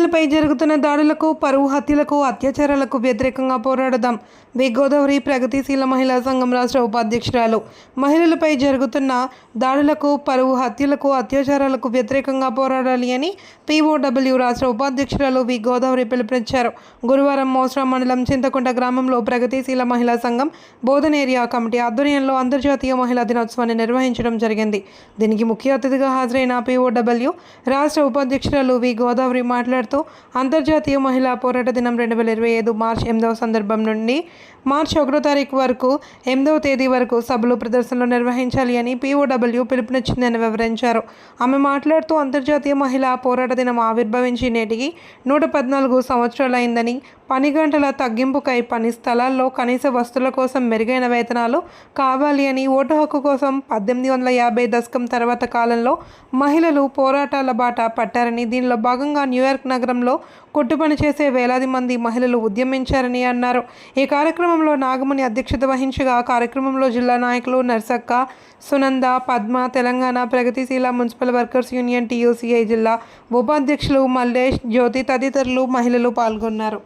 మహిళలపై జరుగుతున్న దాడులకు పరువు హత్యలకు అత్యాచారాలకు వ్యతిరేకంగా పోరాడదాం. వి. గోదావరి ప్రగతిశీల మహిళా సంఘం రాష్ట్ర ఉపాధ్యక్షురాలు. మహిళలపై జరుగుతున్న దాడులకు పరువు హత్యలకు అత్యాచారాలకు వ్యతిరేకంగా పోరాడాలి అని పీఓడబ్ల్యూ రాష్ట్ర ఉపాధ్యక్షురాలు వి. గోదావరి పిలుపునిచ్చారు. గురువారం మోస్రా మండలం చింతకుంట గ్రామంలో ప్రగతిశీల మహిళా సంఘం బోధన ఏరియా కమిటీ ఆధ్వర్యంలో అంతర్జాతీయ మహిళా దినోత్సవాన్ని నిర్వహించడం జరిగింది. దీనికి ముఖ్య అతిథిగా హాజరైన పీఓడబ్ల్యూ రాష్ట్ర ఉపాధ్యక్షురాలు వి. గోదావరి మాట్లాడుతూ అంతర్జాతీయ మహిళా పోరాట దినం రెండు వేల ఇరవై ఐదు మార్చ్ ఎనిమిదవ సందర్భం నుండి మార్చి ఒకటో తారీఖు వరకు ఎనిమిదవ తేదీ వరకు సభలు ప్రదర్శనలు నిర్వహించాలి అని పీఓడబ్ల్యూ పిలుపునిచ్చిందని వివరించారు. ఆమె మాట్లాడుతూ అంతర్జాతీయ మహిళా పోరాట దినం ఆవిర్భవించి నేటికి నూట పద్నాలుగు సంవత్సరాలైందని పని గంటల తగ్గింపుకై పని స్థలాల్లో కనీస వస్తువుల కోసం మెరుగైన వేతనాలు కావాలి అని ఓటు హక్కు కోసం పద్దెనిమిది వందల యాభై దశకం తర్వాత కాలంలో మహిళలు పోరాటాల బాట పట్టారని దీనిలో భాగంగా న్యూయార్క్ నగరంలో కొట్టుపని చేసే వేలాది మంది మహిళలు ఉద్యమించారని అన్నారు. ఈ కార్యక్రమంలో నాగమణి అధ్యక్షత వహించగా కార్యక్రమంలో జిల్లా నాయకులు నర్సక్క సునంద పద్మ తెలంగాణ ప్రగతిశీల మున్సిపల్ వర్కర్స్ యూనియన్ టీయూసీఐ జిల్లా ఉపాధ్యక్షులు మల్లేష్ జ్యోతి తదితరులు మహిళలు పాల్గొన్నారు.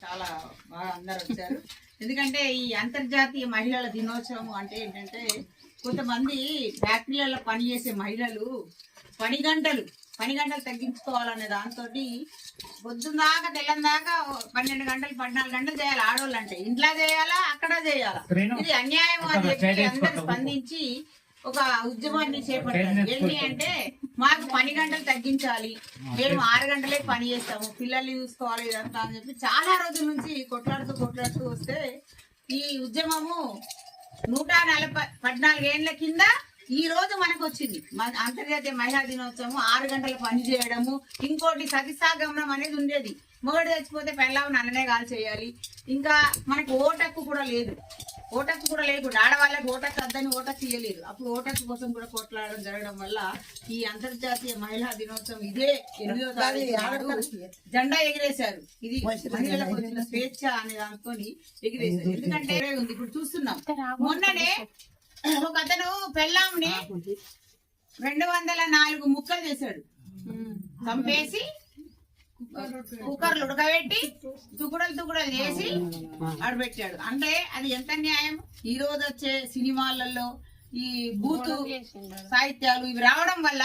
చాలా బాగా వచ్చారు. ఎందుకంటే ఈ అంతర్జాతీయ మహిళల దినోత్సవం అంటే ఏంటంటే కొంతమంది ఫ్యాక్టరీలలో పనిచేసే మహిళలు పని గంటలు పని గంటలు తగ్గించుకోవాలనే దాంతో పొద్దున్న దాకా తెల్లని దాకా పన్నెండు గంటలు పద్నాలుగు గంటలు చేయాలి ఆడవాళ్ళు అంటే ఇంట్లో చేయాలా అక్కడ చేయాలా? ఇది అన్యాయం అని చెప్పి అందరూ స్పందించి ఒక ఉద్యమాన్ని చేపట్టారు. ఏంటి అంటే మాకు పని గంటలు తగ్గించాలి. మేము ఆరు గంటలే పని చేస్తాము. పిల్లల్ని చూసుకోవాలి ఇదంతా అని చెప్పి చాలా రోజుల నుంచి కొట్లాడుతూ కొట్లాడుతూ వస్తే ఈ ఉద్యమము నూట నలభై పద్నాలుగేళ్ళ కింద ఈ రోజు మనకు వచ్చింది మన అంతర్జాతీయ మహిళా దినోత్సవం ఆరు గంటలు పని చేయడము ఇంకోటి సతిసాగమనం అనేది ఉండేది. మొగడు చచ్చిపోతే పెళ్ళావు నన్ననే కాల్ చేయాలి. ఇంకా మనకు ఓటక్కు కూడా లేదు. ఓటక్కు కూడా లేకుండా ఆడవాళ్ళకి ఓటక్కు వద్దని ఓటక్కు ఇవ్వలేదు అప్పుడు ఓటక్కు కోసం కూడా కొట్లాడడం జరగడం వల్ల ఈ అంతర్జాతీయ మహిళా దినోత్సవం ఇదే ఎనిమిదో తారీఖు జెండా ఎగిరేశారు. ఇది మహిళలకు స్వేచ్ఛ అనే దాంతో ఎగిరేశారు. ఎందుకంటే ఉంది ఇప్పుడు చూస్తున్నాం. మొన్ననే ఒక అతను పెళ్ళాంని రెండు వందల నాలుగు ముక్కలు చేశాడు. చంపేసి కుక్కర్లు ఉడకబెట్టి తుకుడలు తుకుడలు చేసి ఆడబెట్టాడు అంటే అది ఎంత న్యాయం? ఈ రోజు వచ్చే సినిమాలలో ఈ బూతు సాహిత్యాలు ఇవి రావడం వల్ల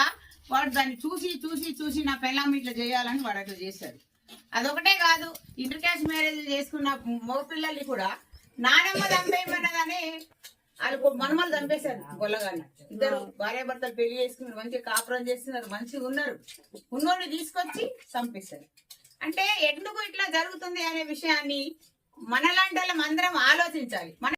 వాడు దాన్ని చూసి చూసి చూసి నా పెళ్ళాం ఇట్లా చేయాలని వాడు అట్లా చేశాడు. అదొకటే కాదు ఇంటర్ క్యాస్ట్ మ్యారేజ్ చేసుకున్న మగ పిల్లల్ని కూడా నానమ్మ చంపేయమన్నదని వాళ్ళు మనమలు చంపేశారు గొల్లగాని ఇద్దరు భార్య భర్తలు పెళ్ళి చేసుకున్నారు మంచిగా కాపురం చేస్తున్నారు మంచిగా ఉన్నారు. ఉన్నోడిని తీసుకొచ్చి చంపేశారు. అంటే ఎందుకు ఇట్లా జరుగుతుంది అనే విషయాన్ని మనలాంటి వాళ్ళం అందరం ఆలోచించాలి. మన